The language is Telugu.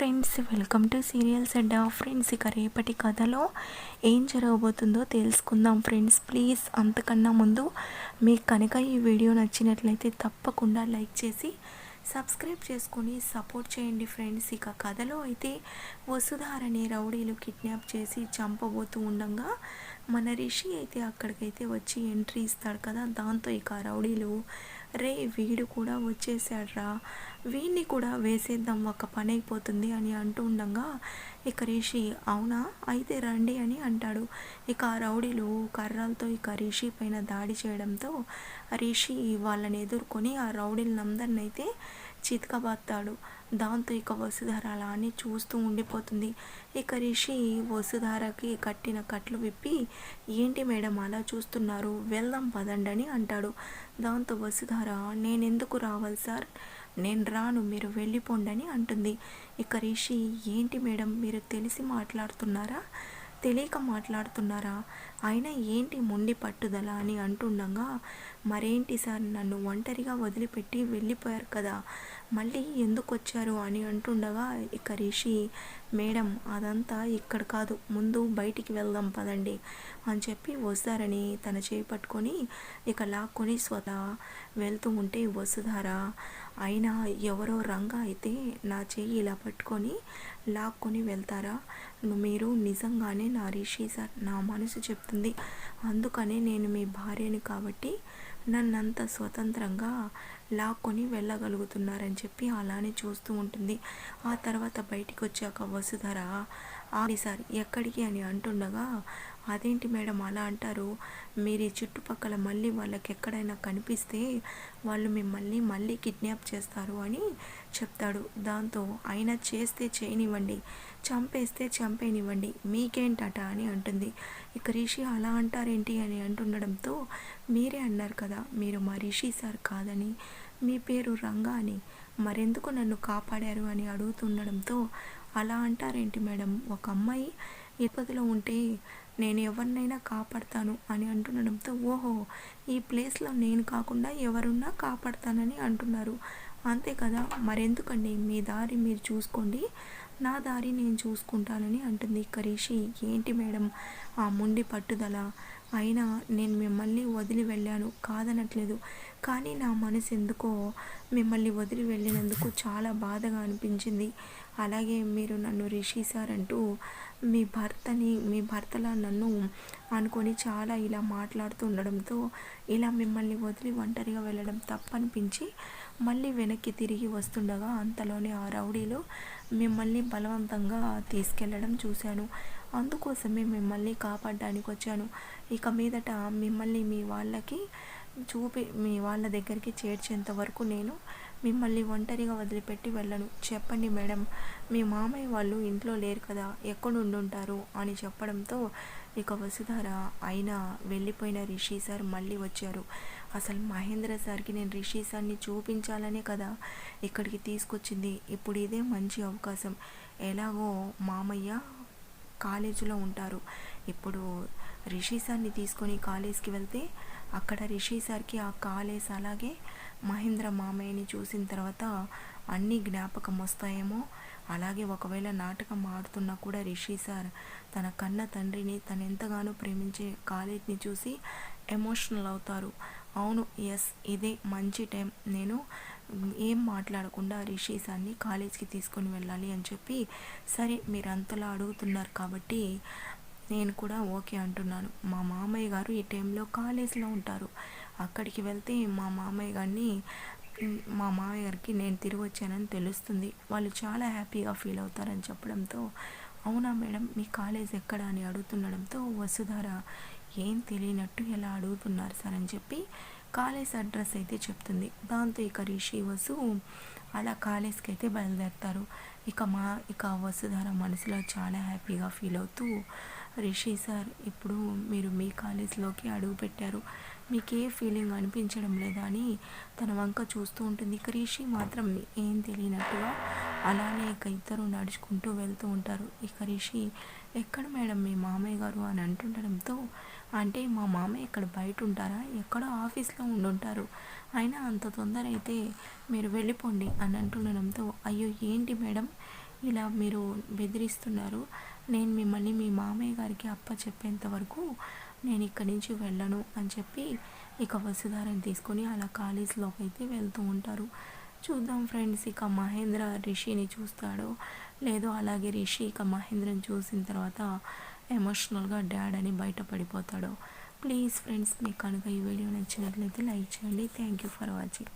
Friends welcome to serials and friends. ఇక రేపటి కథలో ఏం జరగబోతుందో తెలుసుకుందాం ఫ్రెండ్స్. ప్లీజ్ అంతకన్నా ముందు మీకు కనుక ఈ వీడియో నచ్చినట్లయితే తప్పకుండా లైక్ చేసి సబ్స్క్రైబ్ చేసుకొని సపోర్ట్ చేయండి ఫ్రెండ్స్. ఇక కథలో అయితే వసుధారని రౌడీలు కిడ్నాప్ చేసి చంపబోతూ ఉండగా మన రిషి అయితే అక్కడికైతే వచ్చి ఎంట్రీ ఇస్తాడు కదా. దాంతో ఇక రౌడీలు రే వీడు కూడా వచ్చేసాడ్రా. వీడిని కూడా వేసేద్దాం ఒక పని అయిపోతుంది అని అంటూ ఉండగా ఇక రిషి అవునా? అయితే రండి అని అంటాడు. ఇక ఆ రౌడీలు కర్రలతో ఇక రిషి పైన దాడి చేయడంతో రిషి వాళ్ళని ఎదుర్కొని ఆ రౌడీలందరినైతే అయితే చితకబత్తాడు దాంతో ఇక వసుధార అలానే చూస్తూ ఉండిపోతుంది. ఇక రిషి వసుధారకి కట్టిన కట్లు విప్పి ఏంటి మేడం అలా చూస్తున్నారు? వెళ్దాం పదండని అంటాడు. దాంతో వసుధార నేనెందుకు రావాలి సార్? నేను రాను మీరు వెళ్ళిపోండి అని అంటుంది. ఇక రిషి ఏంటి మేడం మీరు తెలిసి మాట్లాడుతున్నారా? తెలియక మాట్లాడుతున్నారా? అయినా ఏంటి మొండి పట్టుదల అని అంటుండగా మరేంటి సార్ నన్ను ఒంటరిగా వదిలిపెట్టి వెళ్ళిపోయారు కదా మళ్ళీ ఎందుకు వచ్చారు అని అంటుండగా ఇక రిషి మేడం అదంతా ఇక్కడ కాదు ముందు బయటికి వెళ్దాం పదండి అని చెప్పి వస్తారని తన చేయి పట్టుకొని ఇక లాక్కొని స్వత వెళ్తూ ఉంటే వసుధార అయినా ఎవరో రంగా అయితే నా చెయ్యి ఇలా పట్టుకొని లాక్కొని వెళ్తారా? మీరు నిజంగానే నా రిషి సార్ నా మనసు చెప్తుంది. అందుకనే నేను మీ భార్యని కాబట్టి నన్నంత స్వతంత్రంగా లాక్కొని వెళ్ళగలుగుతున్నారని చెప్పి అలానే చూస్తూ ఉంటుంది. ఆ తర్వాత బయటికి వచ్చాక వసుధర ఆడి సార్ ఎక్కడికి? అని అంటుండగా అదేంటి మేడం అలా అంటారు? మీరు ఈ చుట్టుపక్కల మళ్ళీ వాళ్ళకి ఎక్కడైనా కనిపిస్తే వాళ్ళు మిమ్మల్ని మళ్ళీ కిడ్నాప్ చేస్తారు అని చెప్తాడు. దాంతో ఆయన చేస్తే చేయనివ్వండి చంపేస్తే చంపేనివ్వండి మీకేంటట అని అంటుంది. ఇక రిషి అలా అంటారేంటి అని అంటుండడంతో మీరే అన్నారు కదా మీరు మా రిషి సార్ కాదని మీ పేరు రంగా అని మరెందుకు నన్ను కాపాడారు అని అడుగుతుండడంతో అలా అంటారేంటి మేడం ఒక అమ్మాయి ఇబ్బందిలో ఉంటే నేను ఎవరినైనా కాపాడతాను అని అంటుండడంతో ఓహో ఈ ప్లేస్లో నేను కాకుండా ఎవరున్నా కాపాడతానని అంటున్నారు. అంతే కదా మరెందుకండి? మీ దారి మీరు చూసుకోండి. నా దారి నేను చూసుకుంటానని అంటుంది కరీషి. ఏంటి మేడం? ఆ ముండి పట్టుదల? అయినా నేను మిమ్మల్ని వదిలి వెళ్ళాను కాదనట్లేదు. కానీ నా మనసు ఎందుకో మిమ్మల్ని వదిలి వెళ్ళినందుకు చాలా బాధగా అనిపించింది. అలాగే మీరు నన్ను రిషి సార్ అంటూ మీ భర్తని మీ భర్తలా నన్ను అనుకొని చాలా ఇలా మాట్లాడుతూ ఉండడంతో ఇలా మిమ్మల్ని వదిలి ఒంటరిగా వెళ్ళడం తప్పనిపించి మళ్ళీ వెనక్కి తిరిగి వస్తుండగా అంతలోనే ఆ రౌడీలో మిమ్మల్ని బలవంతంగా తీసుకెళ్ళడం చూశాను. అందుకోసమే మిమ్మల్ని కాపాడడానికి వచ్చాను. ఇక మీదట మిమ్మల్ని మీ వాళ్ళకి చూపి మీ వాళ్ళ దగ్గరికి చేర్చేంత వరకు నేను మిమ్మల్ని ఒంటరిగా వదిలిపెట్టి వెళ్ళను. చెప్పండి మేడం మీ మామయ్య వాళ్ళు ఇంట్లో లేరు కదా ఎక్కడుండుంటారు అని చెప్పడంతో ఇక వసుధార అయినా వెళ్ళిపోయిన రిషి సార్ మళ్ళీ వచ్చారు. అసలు మహేంద్ర సార్కి నేను రిషి సార్ని చూపించాలనే కదా ఇక్కడికి తీసుకొచ్చింది. ఇప్పుడు ఇదే మంచి అవకాశం. ఎలాగో మామయ్య కాలేజీలో ఉంటారు. ఇప్పుడు రిషి సార్ని తీసుకొని కాలేజ్కి వెళ్తే అక్కడ రిషి సార్కి ఆ కాలేజ్ అలాగే మహేంద్ర మామయ్యని చూసిన తర్వాత అన్నీ జ్ఞాపకం వస్తాయేమో. అలాగే ఒకవేళ నాటకం ఆడుతున్నా కూడా రిషి సార్ తన కన్న తండ్రిని తను ఎంతగానో ప్రేమించే కాలేజ్ని చూసి ఎమోషనల్ అవుతారు. అవును ఎస్ ఇదే మంచి టైం. నేను ఏం మాట్లాడకుండా రిషి అన్ని కాలేజ్కి తీసుకొని వెళ్ళాలి అని చెప్పి సరే మీరు అంతలా అడుగుతున్నారు కాబట్టి నేను కూడా ఓకే అంటున్నాను. మా మామయ్య గారు ఈ టైంలో కాలేజ్లో ఉంటారు. అక్కడికి వెళ్తే మా మామయ్య గారిని మా మామయ్య గారికి నేను తిరిగి వచ్చానని తెలుస్తుంది. వాళ్ళు చాలా హ్యాపీగా ఫీల్ అవుతారని చెప్పడంతో అవునా మేడం మీ కాలేజ్ ఎక్కడ అని అడుగుతుండడంతో వసుధార ఏం తెలియనట్టు ఎలా అడుగుతున్నారు సార్ అని చెప్పి కాలేజ్ అడ్రస్ అయితే చెప్తుంది. దాంతో ఇక రిషి వసు అలా కాలేజ్కి అయితే బయలుదేరుతారు. ఇక మా ఇక వసుధార మనసులో చాలా హ్యాపీగా ఫీల్ అవుతూ రిషి సార్ ఇప్పుడు మీరు మీ కాలేజ్లోకి అడుగు పెట్టారు. మీకు ఏ ఫీలింగ్ అనిపించడం లేదా అని తన వంక చూస్తూ ఉంటుంది. ఇక రిషి మాత్రం ఏం తెలియనట్టుగా అలానే ఇక ఇద్దరు నడుచుకుంటూ వెళ్తూ ఉంటారు. ఇక రిషి ఎక్కడ మేడం మీ మామయ్య గారు? అని అంటుండడంతో అంటే మా మామయ్య ఇక్కడ బయట ఉంటారా? ఎక్కడో ఆఫీస్లో ఉండుంటారు. అయినా అంత తొందర అయితే మీరు వెళ్ళిపోండి అని అంటుండడంతో అయ్యో ఏంటి మేడం ఇలా మీరు బెదిరిస్తున్నారు? నేను మిమ్మల్ని మీ మామయ్య గారికి అప్ప చెప్పేంత వరకు నేను ఇక్కడి నుంచి వెళ్ళను అని చెప్పి ఇక వసుధారని తీసుకొని అలా కాలేజీలోకి అయితే వెళ్తూ ఉంటారు. చూద్దాం ఫ్రెండ్స్ ఇక మహేంద్ర రిషిని చూస్తాడో లేదో అలాగే రిషి ఇక మహేంద్రని చూసిన తర్వాత ఎమోషనల్గా డాడ్ అని బయటపడిపోతాడో ప్లీజ్ ఫ్రెండ్స్ మీకు కనుక ఈ వీడియో నచ్చినట్లయితే లైక్ చేయండి. Thank you for watching.